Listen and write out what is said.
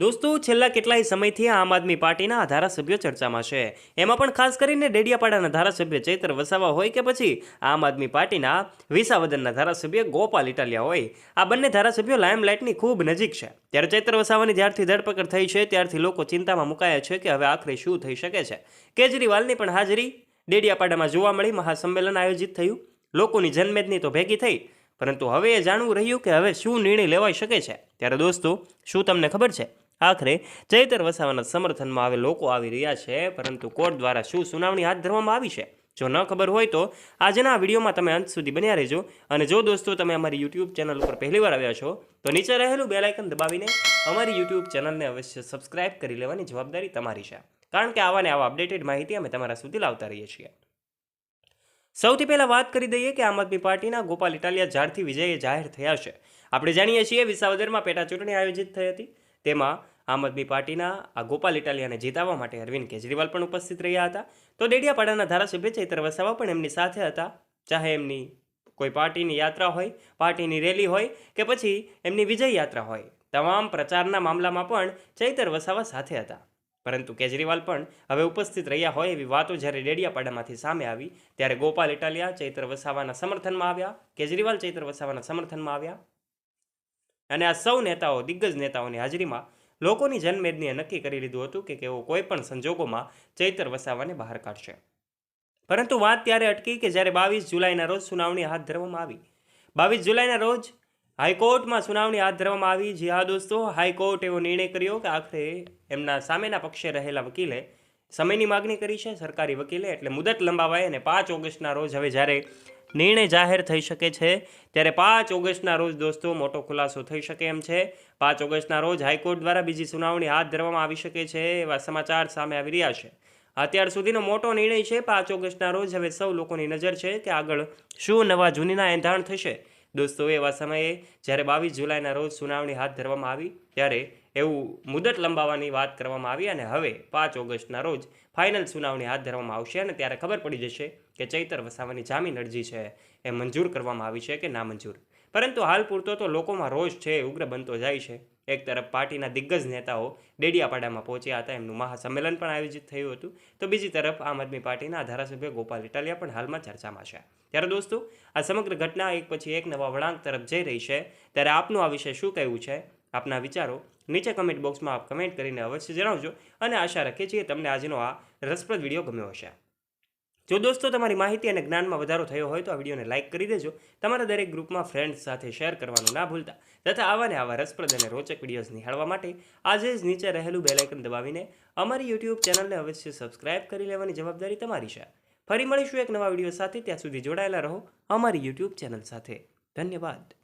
દોસ્તો, છેલ્લા કેટલાય સમયથી આમ આદમી પાર્ટીના ધારાસભ્યો ચર્ચામાં છે. એમાં પણ ખાસ કરીને ડેડિયાપાડાના ધારાસભ્ય ચૈત્ર વસાવા હોય કે પછી આમ આદમી પાર્ટીના વિસાવદનના ધારાસભ્ય ગોપાલ ઇટાલિયા હોય. આ બંને ધારાસભ્યો લાઇમલાઇટની ખૂબ નજીક છે. ત્યારે ચૈત્ર વસાવાની જ્યારથી ધરપકડ થઈ છે, ત્યારથી લોકો ચિંતામાં મુકાયા છે કે હવે આખરે શું થઈ શકે છે. કેજરીવાલની પણ હાજરી ડેડિયાપાડામાં જોવા મળી, મહાસંમેલન આયોજિત થયું. લોકોની જનમેદની તો ભેગી થઈ. પરંતુ હવે એ જાણવું રહ્યું કે હવે શું નિર્ણય લેવાઈ શકે છે. ત્યારે દોસ્તો, શું તમને ખબર છે? આખરે ચૈતર વસાવાના સમર્થનમાં હવે લોકો આવી રહ્યા છે, પરંતુ કોર્ટ દ્વારા શું સુનાવણી હાથ ધરવામાં આવી છે? જો ન ખબર હોય તો આજના વિડીયોમાં તમે અંત સુધી બન્યા રહેજો. અને જો દોસ્તો તમે અમારી યુટ્યુબ ચેનલ ઉપર પહેલીવાર આવ્યા છો, તો નીચે રહેલું બેલ આઇકન દબાવીને અમારી યુટ્યુબ ચેનલને અવશ્ય સબસ્ક્રાઇબ કરી લેવાની જવાબદારી તમારી છે. કારણ કે આવાને આવા અપડેટેડ માહિતી અમે તમારા સુધી લાવતા રહીએ છીએ. સૌથી પહેલાં વાત કરી દઈએ કે આમ આદમી પાર્ટીના ગોપાલ ઇટાલિયા જ્યારથી વિજયે જાહેર થયા છે. આપણે જાણીએ છીએ વિસાવદરમાં પેટા ચૂંટણી આયોજિત થઈ હતી. તેમાં આમ આદમી પાર્ટીના આ ગોપાલ ઇટાલિયાને જીતાવવા માટે અરવિંદ કેજરીવાલ પણ ઉપસ્થિત રહ્યા હતા. તો ડેડિયાપાડાના ધારાસભ્ય ચૈત્ર વસાવા પણ એમની સાથે હતા. ચાહે એમની કોઈ પાર્ટીની યાત્રા હોય, પાર્ટીની રેલી હોય કે પછી એમની વિજય યાત્રા હોય. તમામ પ્રચારના મામલામાં પણ ચૈતર વસાવા સાથે હતા. પરંતુ કેજરીવાલ પણ હવે ઉપસ્થિત રહ્યા હોય એવી વાતો જ્યારે ડેડિયાપાડામાંથી સામે આવી, ત્યારે ગોપાલ ઇટાલિયા ચૈત્ર વસાવાના સમર્થનમાં આવ્યા, કેજરીવાલ ચૈત્ર વસાવાના સમર્થનમાં આવ્યા. અને આ સૌ નેતાઓ, દિગ્ગજ નેતાઓની હાજરીમાં લોકોની જનમેદનીએ નક્કી કરી લીધું હતું કે તેઓ કોઈ પણ સંજોગોમાં ચૈતર વસાવાને બહાર કાઢશે. પરંતુ વાત ત્યારે અટકી કે જ્યારે બાવીસ જુલાઈના રોજ સુનાવણી હાથ ધરવામાં આવી. બાવીસ જુલાઈના રોજ હાઈકોર્ટમાં સુનાવણી હાથ ધરવામાં આવી. જી હા દોસ્તો, હાઈકોર્ટ એવો નિર્ણય કર્યો કે આખરે એમના સામેના પક્ષે રહેલા વકીલે સમયની માગણી કરી છે સરકારી વકીલે, એટલે મુદત લંબાવાય અને પાંચ ઓગસ્ટના રોજ હવે જ્યારે નિર્ણય જાહેર થઈ શકે છે, ત્યારે પાંચ ઓગસ્ટના રોજ દોસ્તો મોટો ખુલાસો થઈ શકે એમ છે. પાંચ ઓગસ્ટના રોજ હાઈકોર્ટ દ્વારા બીજી સુનાવણી હાથ ધરવામાં આવી શકે છે એવા સમાચાર સામે આવી રહ્યા છે. અત્યાર સુધીનો મોટો નિર્ણય છે, પાંચ ઓગસ્ટના રોજ હવે સૌ લોકોની નજર છે કે આગળ શું નવા જૂનીના એંધાણ થશે. દોસ્તો એવા સમયે જ્યારે બાવીસ જુલાઈના રોજ સુનાવણી હાથ ધરવામાં આવી, ત્યારે એવું મુદત લંબાવવાની વાત કરવામાં આવી અને હવે પાંચ ઓગસ્ટના રોજ ફાઇનલ સુનાવણી હાથ ધરવામાં આવશે અને ત્યારે ખબર પડી જશે કે ચૈતર વસાવાની જામીન અરજી છે. એ મંજૂર કરવામાં આવી છે કે ના મંજૂર? પરંતુ હાલ પૂરતો તો લોકોમાં રોષ છે, ઉગ્ર બનતો જાય છે. એક તરફ પાર્ટીના દિગ્ગજ નેતાઓ ડેડિયાપાડામાં પહોંચ્યા હતા, એમનું મહાસંમેલન પણ આયોજિત થયું હતું. તો બીજી તરફ આમ આદમી પાર્ટીના ધારાસભ્ય ગોપાલ ઇટાલિયા પણ હાલમાં ચર્ચામાં છે. ત્યારે દોસ્તો, આ સમગ્ર ઘટના એક પછી એક નવા વળાંક તરફ જઈ રહી છે. ત્યારે આપનું આ વિશે શું કહેવું છે? આપના વિચારો નીચે કમેન્ટ બોક્સમાં આપ કમેન્ટ કરીને અવશ્ય જણાવજો અને આશા રાખીએ છીએ તમને આજનો આ રસપ્રદ વીડિયો ગમ્યો હશે. જો દોસ્તો તમારી માહિતી અને જ્ઞાનમાં વધારો થયો હોય તો આ વિડીયોને લાઇક કરી દેજો. તમારા દરેક ગ્રુપમાં ફ્રેન્ડ્સ સાથે શેર કરવાનું ના ભૂલતા. તથા આવા ને આવા રસપ્રદ અને રોચક વિડીયોઝ નિહાળવા માટે આજે જ નીચે રહેલું બેલાઇકન દબાવીને અમારી યુટ્યુબ ચેનલને અવશ્ય સબસ્ક્રાઇબ કરી લેવાની જવાબદારી તમારી છે. ફરી મળીશું એક નવા વીડિયો સાથે. ત્યાં સુધી જોડાયેલા રહો અમારી યુટ્યુબ ચેનલ સાથે. ધન્યવાદ.